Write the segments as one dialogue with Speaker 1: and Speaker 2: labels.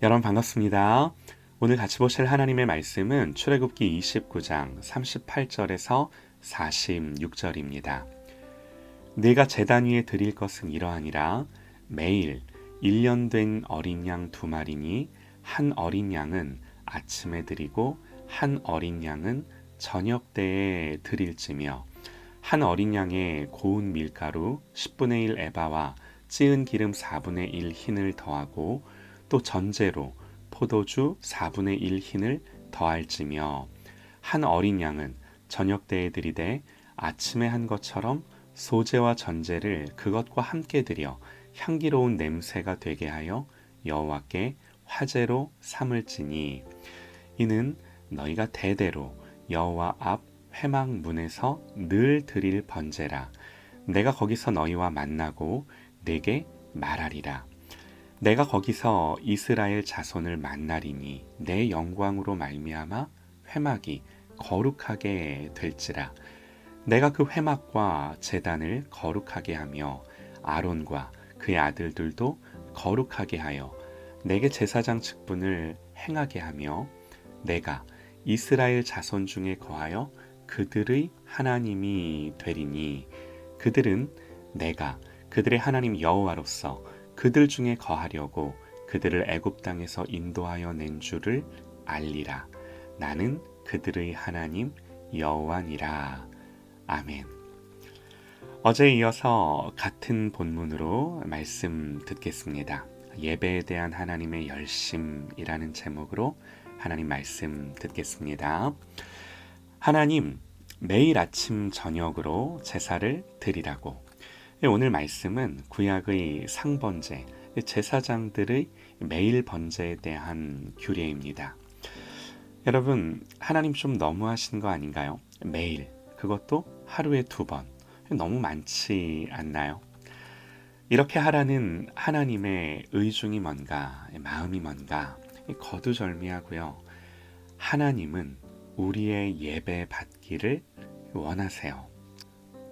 Speaker 1: 여러분 반갑습니다. 오늘 같이 보실 하나님의 말씀은 출애굽기 29장 38절에서 46절입니다. 네가 제단 위에 드릴 것은 이러하니라 매일 1년 된 어린 양 두 마리니 한 어린 양은 아침에 드리고 한 어린 양은 저녁 때에 드릴지며 한 어린 양에 고운 밀가루 10분의 1 에바와 찌은 기름 4분의 1 흰을 더하고 또 전제로 포도주 4분의 1 흰을 더할지며 한 어린 양은 저녁 때에 드리되 아침에 한 것처럼 소재와 전제를 그것과 함께 드려 향기로운 냄새가 되게 하여 여호와께 화제로 삼을지니. 이는 너희가 대대로 여호와 앞 회막 문에서 늘 드릴 번제라. 내가 거기서 너희와 만나고 내게 말하리라 내가 거기서 이스라엘 자손을 만나리니 내 영광으로 말미암아 회막이 거룩하게 될지라. 내가 그 회막과 제단을 거룩하게 하며 아론과 그의 아들들도 거룩하게 하여 내게 제사장 직분을 행하게 하며 내가 이스라엘 자손 중에 거하여 그들의 하나님이 되리니 그들은 내가 그들의 하나님 여호와로서 그들 중에 거하려고 그들을 애굽 땅에서 인도하여 낸 줄을 알리라. 나는 그들의 하나님 여호와니라. 아멘. 어제에 이어서 같은 본문으로 말씀 듣겠습니다. 예배에 대한 하나님의 열심이라는 제목으로 하나님 말씀 듣겠습니다. 하나님, 매일 아침 저녁으로 제사를 드리라고 네, 오늘 말씀은 구약의 상번제, 제사장들의 매일 번제에 대한 규례입니다. 여러분, 하나님 좀 너무하신 거 아닌가요? 매일, 그것도 하루에 두 번. 너무 많지 않나요? 이렇게 하라는 하나님의 의중이 뭔가, 마음이 뭔가, 거두절미하고요. 하나님은 우리의 예배 받기를 원하세요.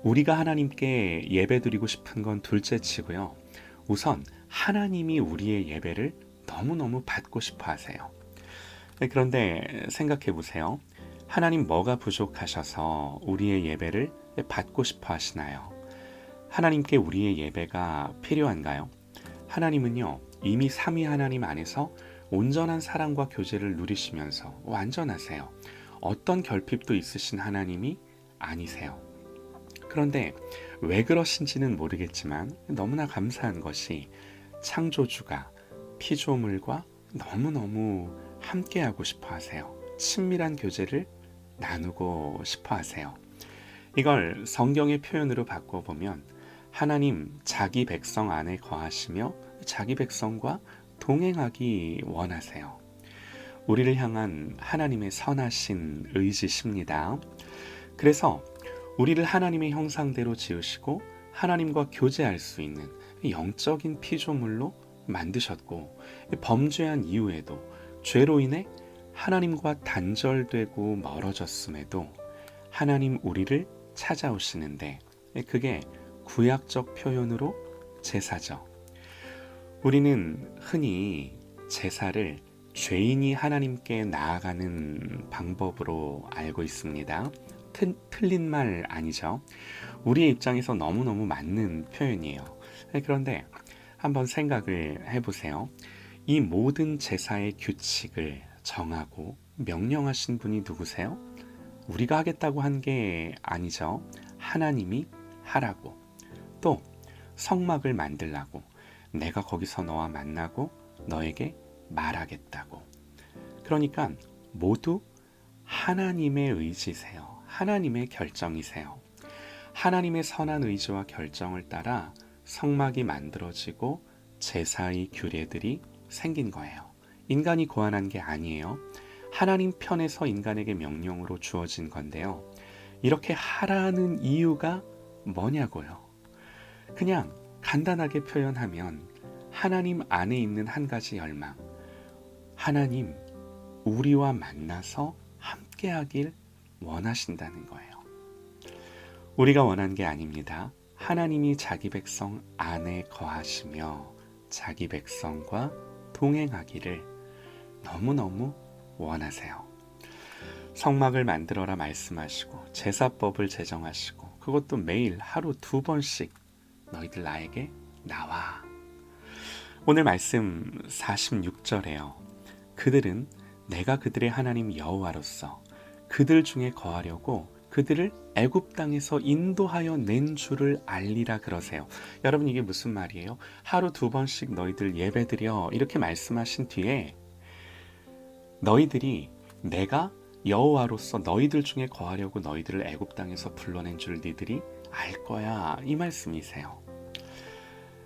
Speaker 1: 우리가 하나님께 예배드리고 싶은 건 둘째 치고요. 우선 하나님이 우리의 예배를 너무너무 받고 싶어 하세요. 네, 그런데 생각해 보세요. 하나님 뭐가 부족하셔서 우리의 예배를 받고 싶어 하시나요? 하나님께 우리의 예배가 필요한가요? 하나님은요, 이미 삼위 하나님 안에서 온전한 사랑과 교제를 누리시면서 완전하세요. 어떤 결핍도 있으신 하나님이 아니세요. 그런데 왜 그러신지는 모르겠지만 너무나 감사한 것이 창조주가 피조물과 너무너무 함께하고 싶어 하세요. 친밀한 교제를 나누고 싶어 하세요. 이걸 성경의 표현으로 바꿔보면 하나님 자기 백성 안에 거하시며 자기 백성과 동행하기 원하세요. 우리를 향한 하나님의 선하신 의지십니다. 그래서 우리를 하나님의 형상대로 지으시고 하나님과 교제할 수 있는 영적인 피조물로 만드셨고 범죄한 이후에도 죄로 인해 하나님과 단절되고 멀어졌음에도 하나님 우리를 찾아오시는데 그게 구약적 표현으로 제사죠. 우리는 흔히 제사를 죄인이 하나님께 나아가는 방법으로 알고 있습니다. 틀, 틀린 말 아니죠. 우리의 입장에서 너무너무 맞는 표현이에요. 네, 그런데 한번 생각을 해보세요. 이 모든 제사의 규칙을 정하고 명령하신 분이 누구세요? 우리가 하겠다고 한 게 아니죠. 하나님이 하라고. 또 성막을 만들라고. 내가 거기서 너와 만나고 너에게 말하겠다고. 그러니까 모두 하나님의 의지세요. 하나님의 결정이세요. 하나님의 선한 의지와 결정을 따라 성막이 만들어지고 제사의 규례들이 생긴 거예요. 인간이 고안한 게 아니에요. 하나님 편에서 인간에게 명령으로 주어진 건데요. 이렇게 하라는 이유가 뭐냐고요. 그냥 간단하게 표현하면 하나님 안에 있는 한 가지 열망. 하나님, 우리와 만나서 함께하길 원하신다는 거예요. 우리가 원한 게 아닙니다. 하나님이 자기 백성 안에 거하시며 자기 백성과 동행하기를 너무너무 원하세요. 성막을 만들어라 말씀하시고 제사법을 제정하시고 그것도 매일 하루 두 번씩 너희들 나에게 나와. 오늘 말씀 46절에요. 그들은 내가 그들의 하나님 여호와로서 그들 중에 거하려고 그들을 애굽 땅에서 인도하여 낸 줄을 알리라 그러세요. 여러분 이게 무슨 말이에요? 하루 두 번씩 너희들 예배드려 이렇게 말씀하신 뒤에 너희들이 내가 여호와로서 너희들 중에 거하려고 너희들을 애굽 땅에서 불러낸 줄 니들이 알 거야 이 말씀이세요.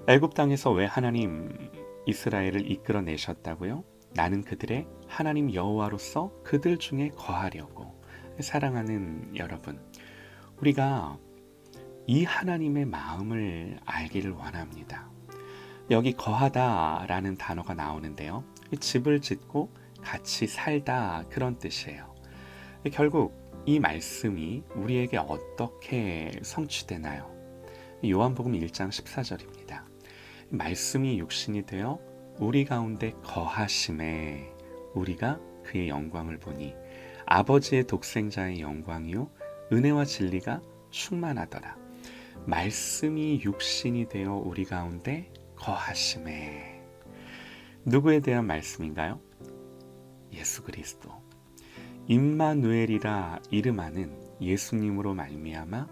Speaker 1: 애굽 땅에서 왜 하나님 이스라엘을 이끌어내셨다고요? 나는 그들의 하나님 여호와로서 그들 중에 거하려고 사랑하는 여러분 우리가 이 하나님의 마음을 알기를 원합니다. 여기 거하다라는 단어가 나오는데요. 집을 짓고 같이 살다 그런 뜻이에요. 결국 이 말씀이 우리에게 어떻게 성취되나요? 요한복음 1장 14절입니다. 말씀이 육신이 되어 우리 가운데 거하심에 우리가 그의 영광을 보니 아버지의 독생자의 영광이요 은혜와 진리가 충만하더라. 말씀이 육신이 되어 우리 가운데 거하심에 누구에 대한 말씀인가요? 예수 그리스도. 임마누엘이라 이름하는 예수님으로 말미암아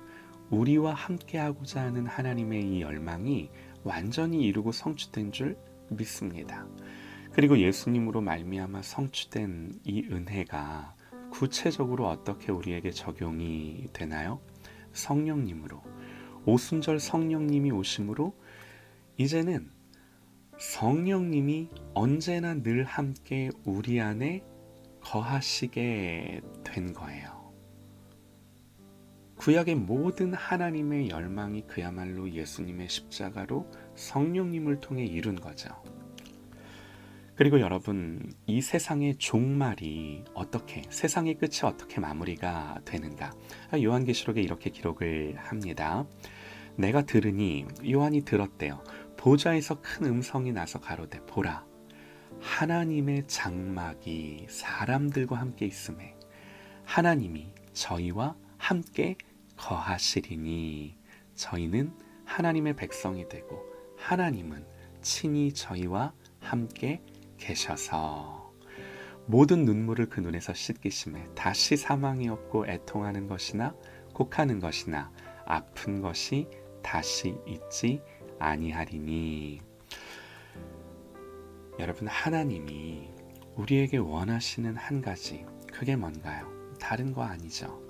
Speaker 1: 우리와 함께하고자 하는 하나님의 이 열망이 완전히 이루고 성취된 줄 믿습니다. 그리고 예수님으로 말미암아 성취된 이 은혜가 구체적으로 어떻게 우리에게 적용이 되나요? 성령님으로 오순절 성령님이 오심으로 이제는 성령님이 언제나 늘 함께 우리 안에 거하시게 된 거예요. 구약의 모든 하나님의 열망이 그야말로 예수님의 십자가로 성령님을 통해 이룬 거죠. 그리고 여러분, 이 세상의 종말이 어떻게, 세상의 끝이 어떻게 마무리가 되는가? 요한계시록에 이렇게 기록을 합니다. 내가 들으니, 요한이 들었대요. 보좌에서 큰 음성이 나서 가로되, 보라. 하나님의 장막이 사람들과 함께 있음에, 하나님이 저희와 함께 거하시리니, 저희는 하나님의 백성이 되고, 하나님은 친히 저희와 함께 계셔서 모든 눈물을 그 눈에서 씻기심에 다시 사망이 없고 애통하는 것이나 곡하는 것이나 아픈 것이 다시 있지 아니하리니 여러분 하나님이 우리에게 원하시는 한 가지 그게 뭔가요? 다른 거 아니죠.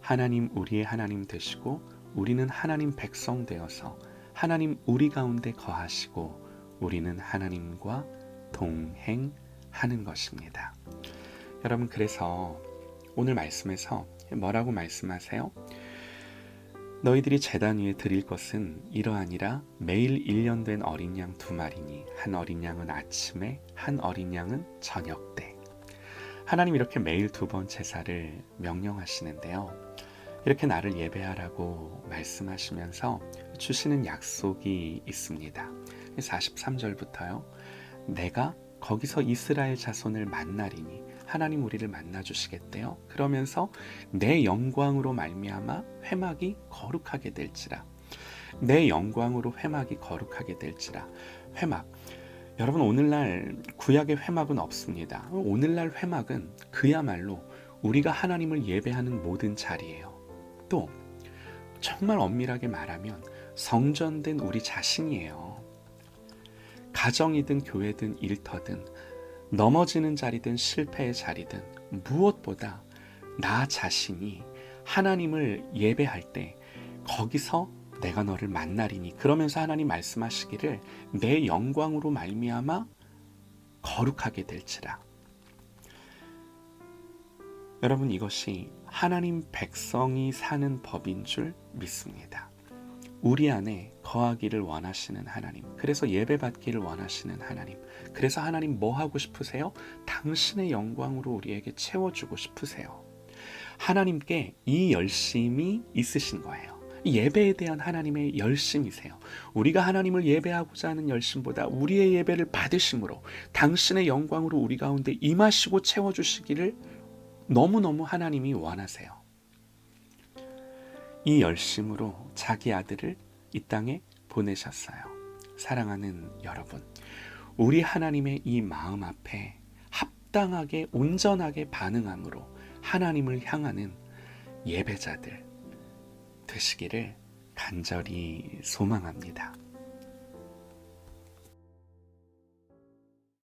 Speaker 1: 하나님 우리의 하나님 되시고 우리는 하나님 백성 되어서 하나님 우리 가운데 거하시고 우리는 하나님과 동행하는 것입니다. 여러분 그래서 오늘 말씀에서 뭐라고 말씀하세요? 너희들이 재단 위에 드릴 것은 이러하니라 매일 1년 된 어린 양 두 마리니 한 어린 양은 아침에 한 어린 양은 저녁 때 하나님 이렇게 매일 두 번 제사를 명령하시는데요. 이렇게 나를 예배하라고 말씀하시면서 주시는 약속이 있습니다. 43절부터요. 내가 거기서 이스라엘 자손을 만나리니 하나님 우리를 만나 주시겠대요. 그러면서 내 영광으로 말미암아 회막이 거룩하게 될지라. 내 영광으로 회막이 거룩하게 될지라. 회막. 여러분 오늘날 구약의 회막은 없습니다. 오늘날 회막은 그야말로 우리가 하나님을 예배하는 모든 자리예요. 또 정말 엄밀하게 말하면 성전된 우리 자신이에요. 가정이든 교회든 일터든 넘어지는 자리든 실패의 자리든 무엇보다 나 자신이 하나님을 예배할 때 거기서 내가 너를 만나리니 그러면서 하나님 말씀하시기를 내 영광으로 말미암아 거룩하게 될지라. 여러분 이것이 하나님 백성이 사는 법인 줄 믿습니다. 우리 안에 거하기를 원하시는 하나님. 그래서 예배받기를 원하시는 하나님. 그래서 하나님 뭐 하고 싶으세요? 당신의 영광으로 우리에게 채워주고 싶으세요. 하나님께 이 열심이 있으신 거예요. 예배에 대한 하나님의 열심이세요. 우리가 하나님을 예배하고자 하는 열심보다 우리의 예배를 받으심으로 당신의 영광으로 우리 가운데 임하시고 채워주시기를 너무너무 하나님이 원하세요. 이 열심으로 자기 아들을 이 땅에 보내셨어요. 사랑하는 여러분, 우리 하나님의 이 마음 앞에 합당하게 온전하게 반응함으로 하나님을 향하는 예배자들 되시기를 간절히 소망합니다.